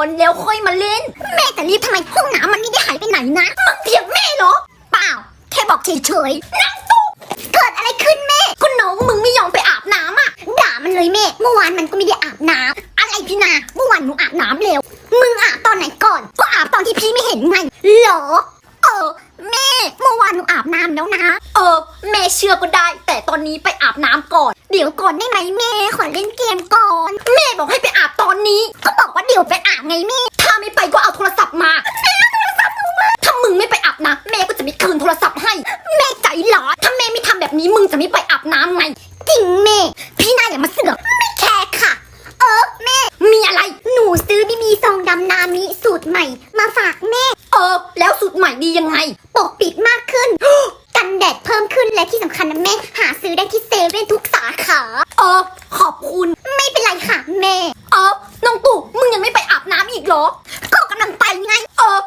อนแล้วค่อยมาเล่น แม่แต่รีบทำไมห้องน้ำมันไม่ได้หายไปไหนนะมึงเถียงแม่เหรอ เปล่า แค่บอกเฉยๆนั่งตุ๊เกิดอะไรขึ้นแม่ก็น้องมึงไม่ยอมไปอาบน้ำอะด่ามันเลยแม่ เมื่อวานมันก็ไม่ได้อาบน้ำอะไรพี่นาเมื่อวานหนูอาบน้ำแล้วมึงอาบตอนไหนก่อน ก็อาบตอนที่พี่ไม่เห็นไงเหรอเออแม่เมื่อวานหนูอาบน้ำแล้วนะ เออ แม่เชื่อก็ได้ แต่ตอนนี้ไปอาบน้ำก่อน เดี๋ยวก่อนได้ไหมแม่ขอเล่นเกมก่อน แม่บอกให้ไปอาบตอนนี้ก็ เดี๋ยวไปอาบไงแม่ถ้าไม่ไปก็เอาโทรศัพท์มาแม่เอาโทรศัพท์หนูมา ถ้ามึงไม่ไปอาบน้ำแม่ก็จะไม่คืนโทรศัพท์ให้ แม่ใจร้อนถ้าแม่ไม่ทำแบบนี้มึงจะไม่ไปอาบน้ำไงจริงแม่ พี่นายอย่ามาเสือกไม่แคร์ค่ะ เออแม่ มีอะไร หนูซื้อบีบีซองดำนามิสูตรใหม่ มาฝากแม่ เออ แล้วสูตรใหม่ดียังไง ปกปิดมากขึ้น กันแดดเพิ่มขึ้นและที่สำคัญนะแม่ หาซื้อได้ที่เซเว่นทุกสาขา เออ เหรอ ก็กำลังไปไง เออ